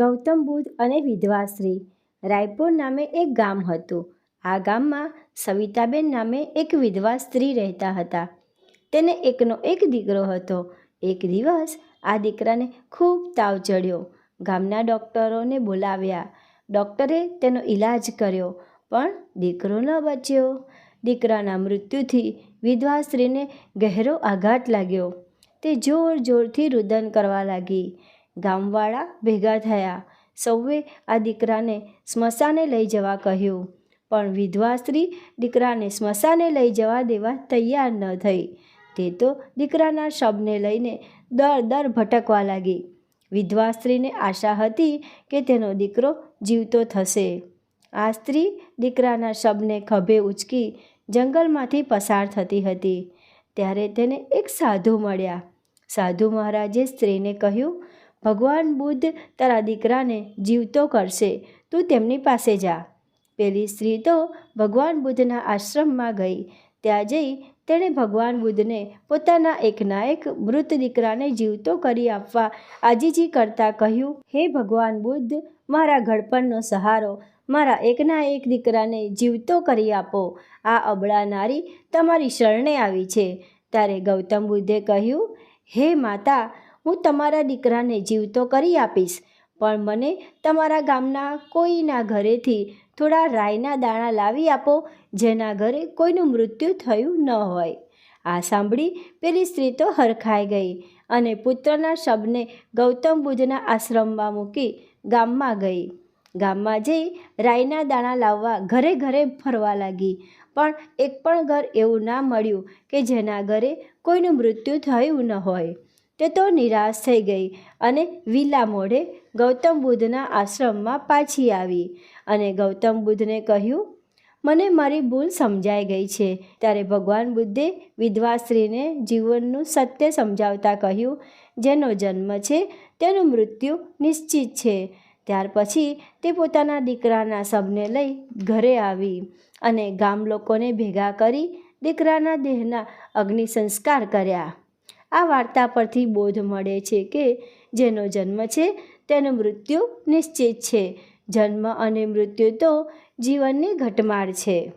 ગૌતમ બુદ્ધ અને વિધવા સ્ત્રી રાયપુર નામે એક ગામ હતું. આ ગામમાં સવિતાબેન નામે એક વિધવા સ્ત્રી રહેતા હતા. તેને એકનો એક દીકરો હતો. એક દિવસ આ દીકરાને ખૂબ તાવ ચડ્યો. ગામના ડૉક્ટરોને બોલાવ્યા. ડૉક્ટરે તેનો ઈલાજ કર્યો, પણ દીકરો ન બચ્યો. દીકરાના મૃત્યુથી વિધવા સ્ત્રીને ગહેરો આઘાત લાગ્યો. તે જોર જોરથી રુદન કરવા લાગી. ગામવાળા ભેગા થયા. સૌએ આ દીકરાને સ્મશાને લઈ જવા કહ્યું. પણ વિધવા સ્ત્રી દીકરાને સ્મશાને લઈ જવા દેવા તૈયાર ન થઈ. તે તો દીકરાના શબને લઈને દર દર ભટકવા લાગી. વિધવા સ્ત્રીને આશા હતી કે તેનો દીકરો જીવતો થશે. આ સ્ત્રી દીકરાના શબને ખભે ઉચકી જંગલમાંથી પસાર થતી હતી. ત્યારે તેને એક સાધુ મળ્યા. સાધુ મહારાજે સ્ત્રીને કહ્યું ભગવાન બુદ્ધ તારા દીકરાને જીવતો કરશે, તું તેમની પાસે જા. પેલી સ્ત્રી તો ભગવાન બુદ્ધના આશ્રમમાં ગઈ. ત્યાં જઈ તેણે ભગવાન બુદ્ધને પોતાના એકના એક મૃત દીકરાને જીવતો કરી આપવા આજીજી કરતાં કહ્યું, હે ભગવાન બુદ્ધ, મારા ઘડપણનો સહારો મારા એકના એક દીકરાને જીવતો કરી આપો. આ અબળા નારી તમારી શરણે આવી છે. ત્યારે ગૌતમ બુદ્ધે કહ્યું, હે માતા હું તમારા દીકરાને જીવતો કરી આપીશ. પણ મને તમારા ગામના કોઈના ઘરેથી થોડા રાયના દાણા લાવી આપો, જેના ઘરે કોઈનું મૃત્યુ થયું ન હોય. આ સાંભળી પેલી સ્ત્રી તો હરખાઈ ગઈ અને પુત્રના શબને ગૌતમ બુદ્ધના આશ્રમમાં મૂકી ગામમાં ગઈ. ગામમાં જઈ રાઈના દાણા લાવવા ઘરે ઘરે ફરવા લાગી. પણ એક પણ ઘર એવું ના મળ્યું કે જેના ઘરે કોઈનું મૃત્યુ થયું ન હોય. તે તો નિરાશ થઈ ગઈ અને વિલા મોઢે ગૌતમ બુદ્ધના આશ્રમમાં પાછી આવી અને ગૌતમ બુદ્ધને કહ્યું, મને મારી ભૂલ સમજાઈ ગઈ છે. ત્યારે ભગવાન બુદ્ધે વિધવા સ્ત્રીને જીવનનું સત્ય સમજાવતા કહ્યું, જેનો જન્મ છે તેનું મૃત્યુ નિશ્ચિત છે. ત્યાર પછી તે પોતાના દીકરાના શબને લઈ ઘરે આવી અને ગામ લોકોને ભેગા કરી દીકરાના દેહના અગ્નિ સંસ્કાર કર્યા. આ વાર્તા પરથી બોધ મળે છે કે જેનો જન્મ છે તેનું મૃત્યુ નિશ્ચિત છે. જન્મ અને મૃત્યુ તો જીવનની ઘટમાળ છે.